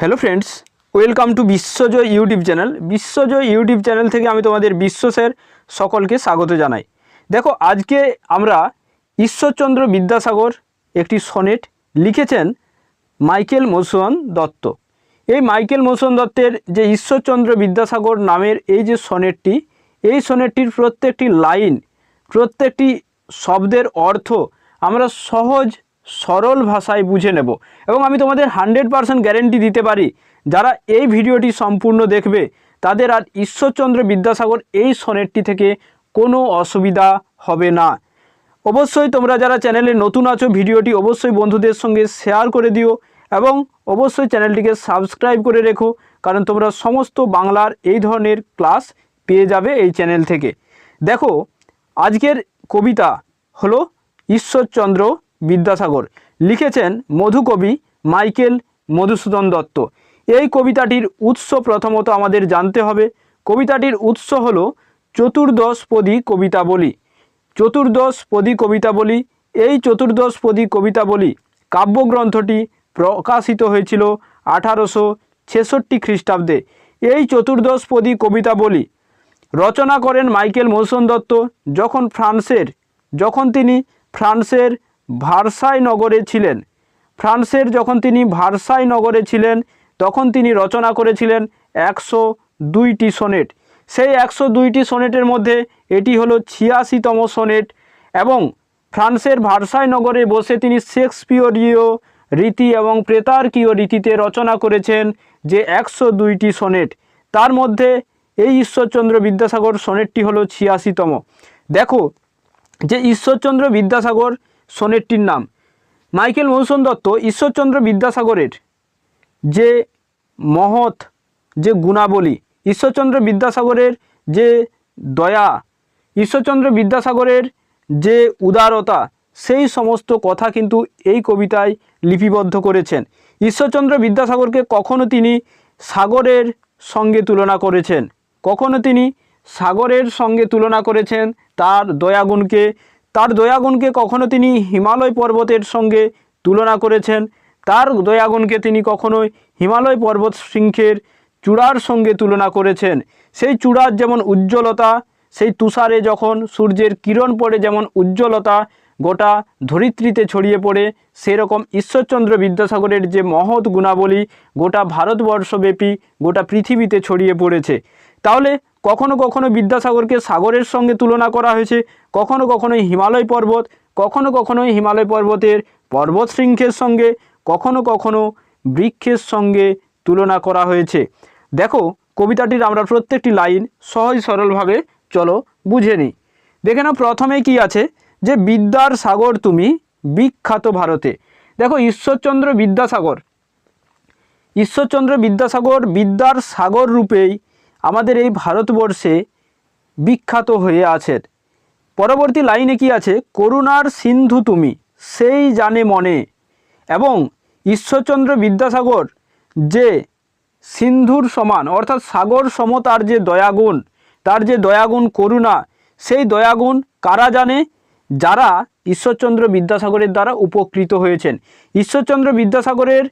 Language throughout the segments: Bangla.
Hello friends welcome to Biswajoy YouTube channel Biswajoy YouTube channel থেকে আমি তোমাদের বিশ্ব স্যার সকলকে স্বাগত জানাই। দেখো, আজকে আমরা ঈশ্বরচন্দ্র বিদ্যাসাগর একটি সনেট লিখেছেন মাইকেল মধুসূদন দত্ত। এই মাইকেল মধুসূদন দত্তের যে ঈশ্বরচন্দ্র বিদ্যাসাগর নামের এই যে সনেটটি, এই সনেটটির প্রত্যেকটি লাইন, প্রত্যেকটি শব্দের অর্থ আমরা সহজ সরল ভাষায় বুঝে নেব এবং আমি তোমাদের হান্ড্রেড পারসেন্ট গ্যারেন্টি দিতে পারি। যারা এই ভিডিওটি সম্পূর্ণ দেখবে, তাদের আর ঈশ্বরচন্দ্র বিদ্যাসাগর এই সনেটটি থেকে কোনো অসুবিধা হবে না। অবশ্যই তোমরা যারা চ্যানেলে নতুন আছো, ভিডিওটি অবশ্যই বন্ধুদের সঙ্গে শেয়ার করে দিও এবং অবশ্যই চ্যানেলটিকে সাবস্ক্রাইব করে রেখো, কারণ তোমরা সমস্ত বাংলার এই ধরনের ক্লাস পেয়ে যাবে এই চ্যানেল থেকে। দেখো, আজকের কবিতা হলো ঈশ্বরচন্দ্র বিদ্যাসাগর লিখেছেন মধুকবি মাইকেল মধুসূদন দত্ত। এই কবিতাটির উৎস প্রথমত আমাদের জানতে হবে। কবিতাটির উৎস হলো চতুর্দশপদী কবিতাবলী। চতুর্দশপদী কবিতাবলী, এই চতুর্দশপদী কবিতাবলী কাব্যগ্রন্থটি প্রকাশিত হয়েছিল আঠারোশো ছেষট্টি খ্রিস্টাব্দে। এই চতুর্দশপদী কবিতাবলী রচনা করেন মাইকেল মধুসূদন দত্ত যখন ফ্রান্সের, যখন তিনি ফ্রান্সের ভারসাই নগরে ছিলেন। ফ্রান্সের যখন তিনি ভারসাই নগরে ছিলেন, তখন তিনি রচনা করেছিলেন একশো দুইটি সোনেট। সেই একশো দুইটি সোনেটের মধ্যে এটি হলো ছিয়াশিতম সোনেট এবং ফ্রান্সের ভারসাই নগরে বসে তিনি শেক্সপিয়রীয় রীতি এবং প্রেতার্কীয় রীতিতে রচনা করেছেন যে একশো দুইটি সোনেট। তার মধ্যে এই ঈশ্বরচন্দ্র বিদ্যাসাগর সোনেটটি হলো ছিয়াশিতম। দেখো যে ঈশ্বরচন্দ্র বিদ্যাসাগর সোনেটটির নাম। মাইকেল মধুসূদন দত্ত ঈশ্বরচন্দ্র বিদ্যাসাগরের যে মহৎ, যে গুণাবলী, ঈশ্বরচন্দ্র বিদ্যাসাগরের যে দয়া, ঈশ্বরচন্দ্র বিদ্যাসাগরের যে উদারতা, সেই সমস্ত কথা কিন্তু এই কবিতায় লিপিবদ্ধ করেছেন। ঈশ্বরচন্দ্র বিদ্যাসাগরকে কখনো তিনি সাগরের সঙ্গে তুলনা করেছেন। কখনো তিনি সাগরের সঙ্গে তুলনা করেছেন, তার দয়াগুণকে তার দয়াগুণকে কখনো তিনি হিমালয় পর্বতের সঙ্গে তুলনা করেছেন। তার দয়াগুণকে তিনি কখনোই হিমালয় পর্বত শৃঙ্খের চূড়ার সঙ্গে তুলনা করেছেন। সেই চূড়ার যেমন উজ্জ্বলতা, সেই তুষারে যখন সূর্যের কিরণ পড়ে যেমন উজ্জ্বলতা, গোটা ধরিত্রীতে ছড়িয়ে পড়ে, সেরকম ঈশ্বরচন্দ্র বিদ্যাসাগরের যে মহৎ গুণাবলী গোটা ভারতবর্ষব্যাপী, গোটা পৃথিবীতে ছড়িয়ে পড়েছে। তাহলে কখনো কখনো বিদ্যাসাগরকে সাগরের সঙ্গে তুলনা করা হয়েছে, কখনো কখনো হিমালয় পর্বত, কখনো কখনো হিমালয় পর্বতের পর্বত শৃঙ্খের সঙ্গে, কখনো কখনো বৃক্ষের সঙ্গে তুলনা করা হয়েছে। দেখো, কবিতাটির আমরা প্রত্যেকটি লাইন সহজ সরলভাবে চলো বুঝে নিই। দেখে নাও, প্রথমে কি আছে? যে বিদ্যার সাগর তুমি বিখ্যাত ভারতে। দেখো, ঈশ্বরচন্দ্র বিদ্যাসাগর। ঈশ্বরচন্দ্র বিদ্যাসাগর বিদ্যার সাগর রূপেই আমাদের এই ভারতবর্ষে বিখ্যাত হয়ে আছেন। পরবর্তী লাইনে কি আছে? করুণার সিন্ধু তুমি, সেই জানে মনে। এবং ঈশ্বরচন্দ্র বিদ্যাসাগর যে সিন্ধুর সমান, অর্থাৎ সাগর সম তার যে দয়াগুণ, তার যে দয়াগুণ করুণা, সেই দয়াগুণ কারা জানে? যারা ঈশ্বরচন্দ্র বিদ্যাসাগরের দ্বারা উপকৃত হয়েছেন। ঈশ্বরচন্দ্র বিদ্যাসাগরের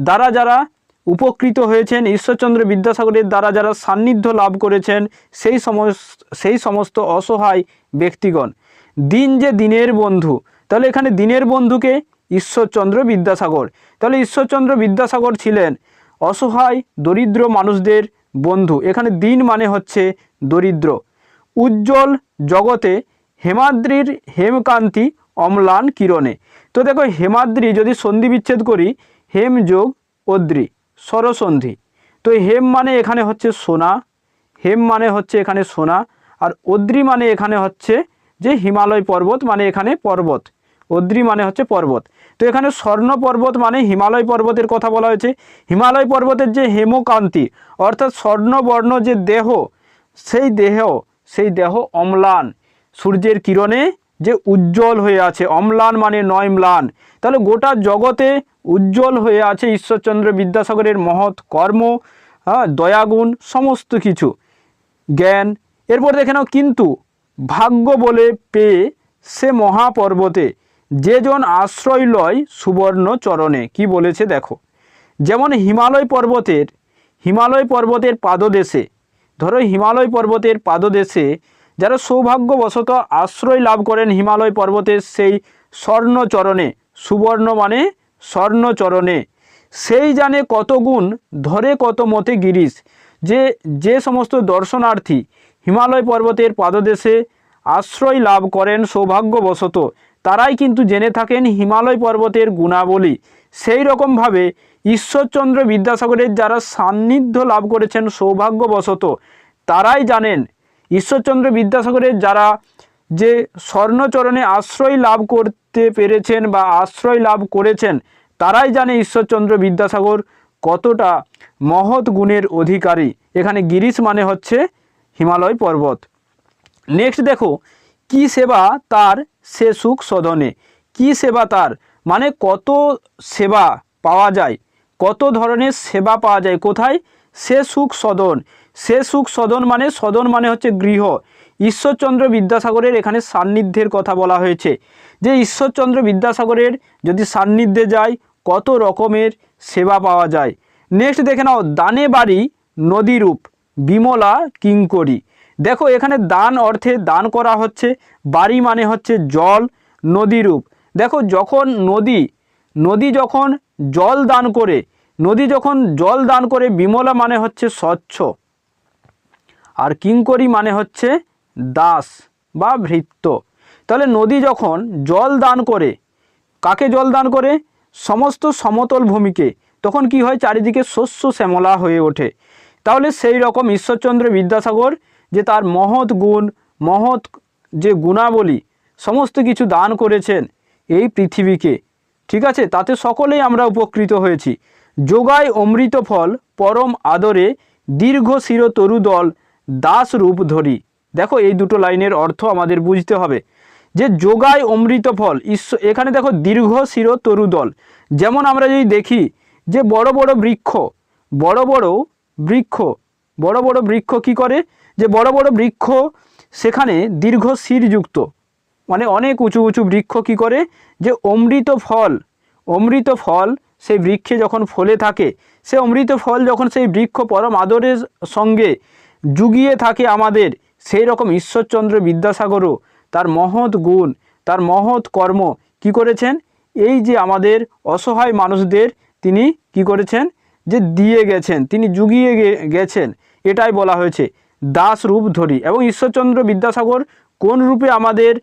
দ্বারা যারা উপকৃত হয়েছেন ঈশ্বরচন্দ্র বিদ্যাসাগরের দ্বারা যারা সান্নিধ্য লাভ করেছেন সেই সমস্ত সেই সমস্ত অসহায় ব্যক্তিগণ। দিন যে দিনের বন্ধু, তাহলে এখানে দিনের বন্ধুকে ঈশ্বরচন্দ্র বিদ্যাসাগর। তাহলে ঈশ্বরচন্দ্র বিদ্যাসাগর ছিলেন অসহায়, দরিদ্র মানুষদের বন্ধু। এখানে দিন মানে হচ্ছে দরিদ্র। উজ্জ্বল জগতে হেমাদ্রির হেমকান্তি অম্লান কিরণে। তো দেখো, হেমাদ্রি যদি সন্ধি বিচ্ছেদ করি, হেম যোগ অদ্রি। স্বরসন্ধি। তো হেম মানে এখানে হচ্ছে সোনা, হেম মানে হচ্ছে এখানে সোনা, আর অদ্রি মানে এখানে হচ্ছে যে হিমালয় পর্বত মানে এখানে পর্বত। অদ্রি মানে হচ্ছে পর্বত। তো এখানে স্বর্ণ পর্বত মানে হিমালয় পর্বতের কথা বলা হয়েছে। হিমালয় পর্বতের যে হেমকান্তি, অর্থাৎ স্বর্ণবর্ণ যে দেহ, সেই দেহ সেই দেহ অম্লান। সূর্যের কিরণে যে উজ্জ্বল হয়ে আছে, অম্লান মানে নয় ম্লান তাহলে গোটা জগতে উজ্জ্বল হয়ে আছে ঈশ্বরচন্দ্র বিদ্যাসাগরের মহৎ কর্ম হ্যাঁ দয়াগুণ, সমস্ত কিছু। জ্ঞান, এরপর দেখে নাও কিন্তু ভাগ্য বলে পেয়ে সে মহাপর্বতে, যে জন আশ্রয় লয় সুবর্ণ চরণে কি বলেছে দেখো, যেমন হিমালয় পর্বতের হিমালয় পর্বতের পাদদেশে, ধরো হিমালয় পর্বতের পাদদেশে যারা সৌভাগ্যবশত আশ্রয় লাভ করেন হিমালয় পর্বতের সেই স্বর্ণচরণে, সুবর্ণ মানে স্বর্ণচরণে। সেই জানে কত গুণ, ধরে কত মতে গিরিশ। যে যে সমস্ত দর্শনার্থী হিমালয় পর্বতের পাদদেশে আশ্রয় লাভ করেন সৌভাগ্যবশত, তারাই কিন্তু জেনে থাকেন হিমালয় পর্বতের গুণাবলী। সেই রকমভাবে ঈশ্বরচন্দ্র বিদ্যাসাগরের যারা সান্নিধ্য লাভ করেছেন সৌভাগ্যবশত, তারাই জানেন ঈশ্বরচন্দ্র বিদ্যাসাগরের যারা যে স্বর্ণচরণে আশ্রয় লাভ করতে পেরেছেন বা আশ্রয় লাভ করেছেন, তারাই জানে ঈশ্বরচন্দ্র বিদ্যাসাগর কতটা মহৎ গুণের অধিকারী। এখানে গিরিশ মানে হচ্ছে হিমালয় পর্বত। নেক্সট দেখো, কি সেবা তার সে সুখ সদনে? কি সেবা তার? মানে কত সেবা পাওয়া যায়? কত ধরনের সেবা পাওয়া যায়? কোথায়? সে সুখ সদন। সে সুখ সদন মানে সদন মানে হচ্ছে গৃহ। ঈশ্বরচন্দ্র বিদ্যাসাগরের এখানে সান্নিধ্যের কথা বলা হয়েছে। যে ঈশ্বরচন্দ্র বিদ্যাসাগরের যদি সান্নিধ্যে যায়, কত রকমের সেবা পাওয়া যায়। নেক্সট দেখে নাও, দানে বাড়ি নদীরূপ বিমলা, কিঙ্করি। দেখো, এখানে দান অর্থে দান করা হচ্ছে, বাড়ি মানে হচ্ছে জল নদীরূপ দেখো, যখন নদী নদী যখন জল দান করে, নদী যখন জল দান করে, বিমলা মানে হচ্ছে স্বচ্ছ। আর কিঙ্করি মানে হচ্ছে দাস বা ভৃত্য। তাহলে নদী যখন জল দান করে, কাকে জল দান করে? সমস্ত সমতল ভূমিকে। তখন কি হয়? চারিদিকে শস্য শ্যামলা হয়ে ওঠে। তাহলে সেই রকম ঈশ্বরচন্দ্র বিদ্যাসাগর যে তার মহৎ গুণ, মহৎ যে গুণাবলী, সমস্ত কিছু দান করেছেন এই পৃথিবীকে। ঠিক আছে? তাতে সকলেই আমরা উপকৃত হয়েছি। যোগায় অমৃত ফল পরম আদরে দীর্ঘ শির তরুদল দাস রূপ ধরি। দেখো, এই দুটো লাইনের অর্থ আমাদের বুঝতে হবে। যে যোগায় অমৃত ফল ঈশ্বর এখানে দেখো, দীর্ঘ শির তরুদল যেমন আমরা যদি দেখি যে বড় বড় বৃক্ষ, বড় বড় বৃক্ষ, বড় বড় বৃক্ষ কি করে? যে বড় বড় বৃক্ষ সেখানে দীর্ঘ শিরযুক্ত মানে অনেক উঁচু উঁচু বৃক্ষ কি করে? যে অমৃত ফল অমৃত ফল সেই বৃক্ষে যখন ফলে থাকে, সে অমৃত ফল যখন সেই বৃক্ষ পরম আদরের সঙ্গে যুগিয়ে থাকে আমাদের। সেই রকম ঈশ্বরচন্দ্র বিদ্যাসাগরও তার মহৎ গুণ, তার মহৎ কর্ম কি করেছেন? এই যে আমাদের অসহায় মানুষদের তিনি কি করেছেন? যে দিয়ে গেছেন, তিনি যুগিয়ে গে- গেছেন, এটাই বলা হয়েছে। দাস রূপ ধরি। এবং ঈশ্বরচন্দ্র বিদ্যাসাগর কোন রূপে আমাদের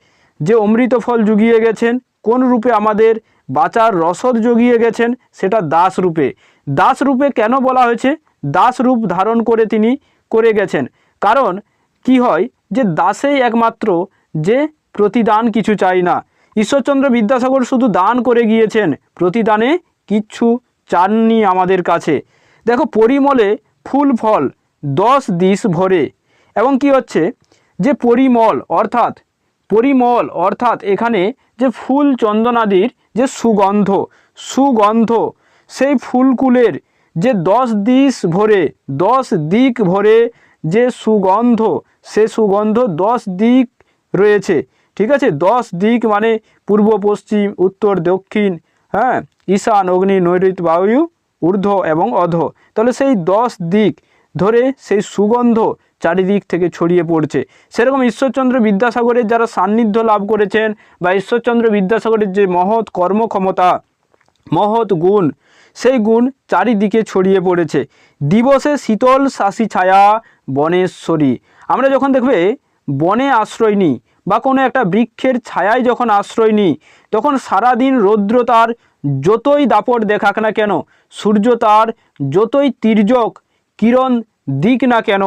যে অমৃত ফল জুগিয়ে গেছেন, কোন রূপে আমাদের বাঁচার রসদ জুগিয়ে গেছেন, সেটা দাস রূপে। দাস রূপে কেন বলা হয়েছে? দাস রূপ ধারণ করে তিনি করে গেছেন। কারণ কি হয় যে দাসেই একমাত্র যে প্রতিদান কিছু চাই না। ঈশ্বরচন্দ্র বিদ্যাসাগর শুধু দান করে গিয়েছেন, প্রতিদানে কিচ্ছু চাননি আমাদের কাছে। দেখো, পরিমলে ফুল ফল দশ দিশ ভরে। এবং কি হচ্ছে? যে পরিমল অর্থাৎ পরিমল অর্থাৎ এখানে যে ফুল চন্দনাদির যে সুগন্ধ সুগন্ধ, সেই ফুলকুলের যে দশ দিশ ভরে, দশ দিক ভরে যে সুগন্ধ, সে সুগন্ধ দশ দিক রয়েছে। ঠিক আছে? দশ দিক মানে পূর্ব, পশ্চিম, উত্তর, দক্ষিণ হ্যাঁ? ঈশান, অগ্নি নৈঋত বায়ু, ঊর্ধ্ব এবং অধ। তাহলে সেই দশ দিক ধরে সেই সুগন্ধ চারিদিক থেকে ছড়িয়ে পড়ছে। সেরকম ঈশ্বরচন্দ্র বিদ্যাসাগরের যারা সান্নিধ্য লাভ করেছেন বা ঈশ্বরচন্দ্র বিদ্যাসাগরের যে মহৎ কর্মক্ষমতা, মহৎ গুণ সেই গুণ চারিদিকে ছড়িয়ে পড়েছে। দিবসে শীতল শাসি ছায়া বনেশ্বরী। আমরা যখন দেখবে বনে আশ্রয় নিই বা কোনো একটা বৃক্ষের ছায়ায় যখন আশ্রয় নিই, তখন সারাদিন রৌদ্র তার যতই দাপট দেখাক না কেন, সূর্য তার যতই তির্যক কিরণ দিক না কেন,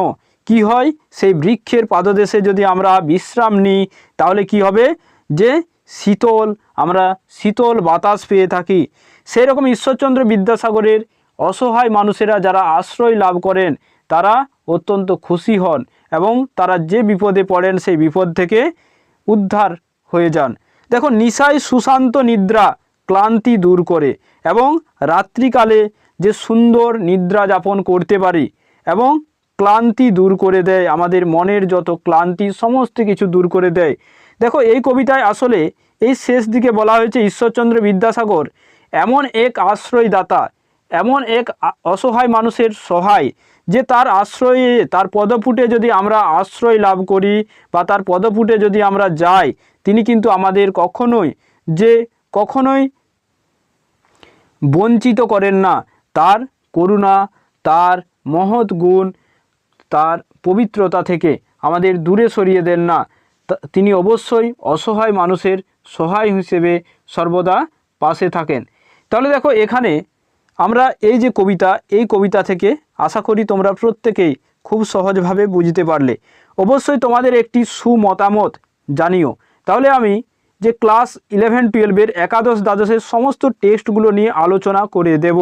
কি হয়? সেই বৃক্ষের পাদদেশে যদি আমরা বিশ্রাম নিই, তাহলে কি হবে? যে শীতল, আমরা শীতল বাতাস পেয়ে থাকি। সেই রকম ঈশ্বরচন্দ্র বিদ্যাসাগরের অসহায় মানুষেরা যারা আশ্রয় লাভ করেন, তারা অত্যন্ত খুশি হন এবং তারা যে বিপদে পড়েন, সেই বিপদ থেকে উদ্ধার হয়ে যান। দেখো নিশায় সুশান্ত নিদ্রা ক্লান্তি দূর করে এবং রাত্রিকালে যে সুন্দর নিদ্রা যাপন করতে পারি এবং ক্লান্তি দূর করে দেয়, আমাদের মনের যত ক্লান্তি, সমস্ত কিছু দূর করে দেয় দেখো, এই কবিতায় আসলে এই শেষ দিকে বলা হয়েছে ঈশ্বরচন্দ্র বিদ্যাসাগর, এমন এক আশ্রয়দাতা, এমন এক অসহায় মানুষের সহায়, যে তার আশ্রয়ে, তার পদপুটে যদি আমরা আশ্রয় লাভ করি বা তার পদপুটে যদি আমরা যাই, তিনি কিন্তু আমাদের কখনোই যে কখনোই বঞ্চিত করেন না। তার করুণা, তার মহৎ গুণ, তার পবিত্রতা থেকে আমাদের দূরে সরিয়ে দেন না। তিনি অবশ্যই অসহায় মানুষের সহায় হিসেবে সর্বদা পাশে থাকেন। তাহলে দেখো, এখানে আমরা এই যে কবিতা, এই কবিতা থেকে আশা করি তোমরা প্রত্যেকেই খুব সহজভাবে বুঝতে পারলে। অবশ্যই তোমাদের একটি সুমতামত জানিও। তাহলে আমি যে ক্লাস ইলেভেন টুয়েলভের একাদশ, দ্বাদশের সমস্ত টেস্টগুলো নিয়ে আলোচনা করে দেব।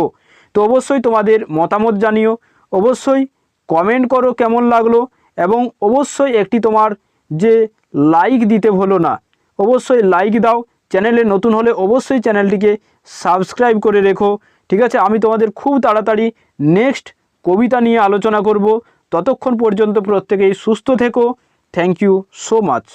তো অবশ্যই তোমাদের মতামত জানিও। অবশ্যই কমেন্ট করো কেমন লাগল এবং অবশ্যই একটি তোমার যে লাইক দিতে ভুলো না। অবশ্যই লাইক দাও। চ্যানেলে নতুন হলে অবশ্যই চ্যানেলটিকে সাবস্ক্রাইব করে রেখো। ঠিক আছে? আমি তোমাদের খুব তাড়াতাড়ি নেক্সট কবিতা নিয়ে আলোচনা করব। ততক্ষণ পর্যন্ত প্রত্যেকেই সুস্থ থেকো। Thank you so much